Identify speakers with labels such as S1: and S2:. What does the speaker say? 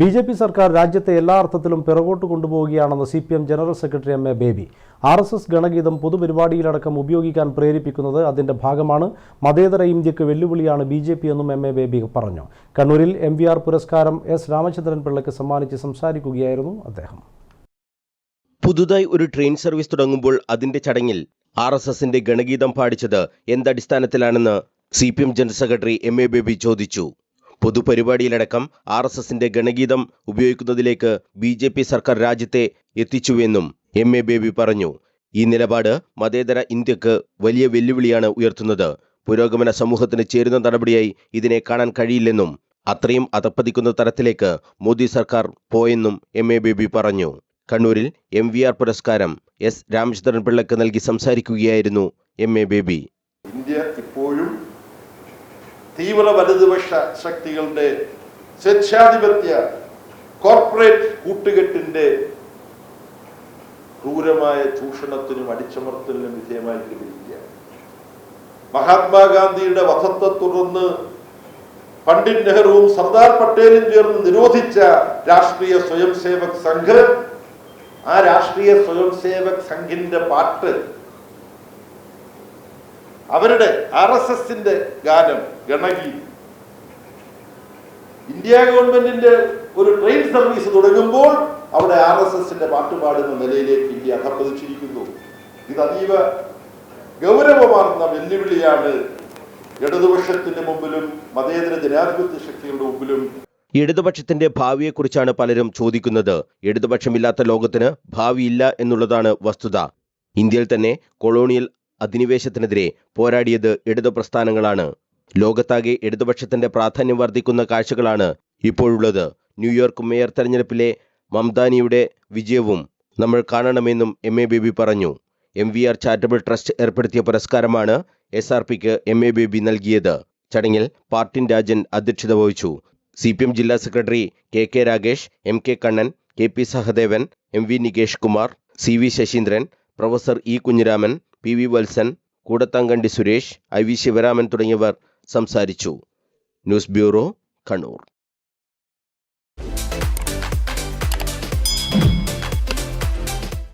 S1: B J P സർക്കാർ രാജ്യത്തെ എല്ലാ അർത്ഥത്തിലും പിറകോട്ട് കൊണ്ടുപോവുകയാണെന്ന് C P M general secretary M A Baby. R S S ഗണഗീതം പൊതുപരിപാടിയിലടക്കം ഉപയോഗിക്കാൻ പ്രേരിപ്പിക്കുന്നത് അതിന്റെ ഭാഗമാണ്. മതേതര ഇന്ത്യയ്ക്ക് വെല്ലുവിളിയാണ് ബി ജെ പി എന്നും എം എ ബേബി പറഞ്ഞു. കണ്ണൂരിൽ എം വി ആർ പുരസ്കാരം എസ് രാമചന്ദ്രൻ പിള്ളയ്ക്ക് സമ്മാനിച്ച് സംസാരിക്കുകയായിരുന്നു അദ്ദേഹം.
S2: പുതുതായി ഒരു ട്രെയിൻ സർവീസ് തുടങ്ങുമ്പോൾ അതിന്റെ ചടങ്ങിൽ ആർ എസ് എസിന്റെ ഗണഗീതം പാടിച്ചത് എന്തടിസ്ഥാനത്തിലാണെന്ന് C P M general secretary M A Baby ചോദിച്ചു. പൊതുപരിപാടിയിലടക്കം ആർ എസ് എസിന്റെ ഗണഗീതം ഉപയോഗിക്കുന്നതിലേക്ക് ബി ജെ പി സർക്കാർ രാജ്യത്തെ എത്തിച്ചുവെന്നും എം എ ബേബി പറഞ്ഞു. ഈ നിലപാട് മതേതര ഇന്ത്യയ്ക്ക് വലിയ വെല്ലുവിളിയാണ് ഉയർത്തുന്നത്. പുരോഗമന സമൂഹത്തിന് ചേരുന്ന നടപടിയായി ഇതിനെ കാണാൻ കഴിയില്ലെന്നും അത്രയും അതപ്പതിക്കുന്ന തരത്തിലേക്ക് മോദി സർക്കാർ പോയെന്നും എം എ ബേബി പറഞ്ഞു. കണ്ണൂരിൽ എം വി ആർ പുരസ്കാരം എസ് രാമചന്ദ്രൻ പിള്ളയ്ക്ക് നൽകി സംസാരിക്കുകയായിരുന്നു എം എ ബേബി.
S3: ഇന്ത്യ ഇപ്പോഴും തീവ്ര വലതുപക്ഷ ശക്തികളുടെ സ്വേച്ഛാധിപത്യ കോർപ്പറേറ്റ് കൂട്ടുകെട്ടിന്റെ ക്രൂരമായ ചൂഷണത്തിനും അടിച്ചമർത്തലിനും വിധേയമായിക്കൊണ്ടിരിക്കുകയാണ് മഹാത്മാഗാന്ധിയുടെ വധത്തെ തുടർന്ന് പണ്ഡിറ്റ് നെഹ്റുവും സർദാർ പട്ടേലും ചേർന്ന് നിരോധിച്ച രാഷ്ട്രീയ സ്വയം സേവക് സംഘ് ആ രാഷ്ട്രീയ സ്വയം സേവക് സംഘിന്റെ പാട്ട് അവരുടെ ആർ എസ് എസിന്റെ ഗാനം ഗണകി ഇന്ത്യ ഗവൺമെന്റിന്റെ ഒരു ട്രെയിൻ സർവീസ് തുടങ്ങുമ്പോൾ അവിടെ ആർ എസ് എസിന്റെ പാട്ടുപാടുന്ന നിലയിലേക്ക് ഇന്ത്യ അധപ്പതിച്ചിരിക്കുന്നു ഇത് അതീവ ഗൗരവമാർന്ന വെല്ലുവിളിയാണ്. ഇടതുപക്ഷത്തിന്റെ മുമ്പിലും മതേതര ജനാധിപത്യ ശക്തികളുടെ മുമ്പിലും
S2: ഇടതുപക്ഷത്തിന്റെ ഭാവിയെക്കുറിച്ചാണ് പലരും ചോദിക്കുന്നത്. ഇടതുപക്ഷമില്ലാത്ത ലോകത്തിന് ഭാവിയില്ല എന്നുള്ളതാണ് വസ്തുത. ഇന്ത്യയിൽ തന്നെ കൊളോണിയൽ അധിനിവേശത്തിനെതിരെ പോരാടിയത് ഇടതു പ്രസ്ഥാനങ്ങളാണ്. ലോകത്താകെ ഇടതുപക്ഷത്തിന്റെ പ്രാധാന്യം വർദ്ധിക്കുന്ന കാഴ്ചകളാണ് ഇപ്പോഴുള്ളത്. ന്യൂയോർക്ക് മേയർ തെരഞ്ഞെടുപ്പിലെ മംദാനിയുടെ വിജയവും നമ്മൾ കാണണമെന്നും എം എ ബേബി പറഞ്ഞു. M V R charitable trust ഏർപ്പെടുത്തിയ പുരസ്കാരമാണ് എസ് ആർ പിക്ക് എം എ ബേബി നൽകിയത്. ചടങ്ങിൽ പാർട്ടിൻ രാജൻ അധ്യക്ഷത വഹിച്ചു. സി പി എം ജില്ലാ secretary K K Ragesh M K Kannan K P Sahadevan M V Nikesh Kumar C V Sasheendran professor E Kunhiraman P V Valsan Koodathamkandi Suresh I V Sivaraman തുടങ്ങിയവർ സംസാരിച്ചു. News bureau Kannur.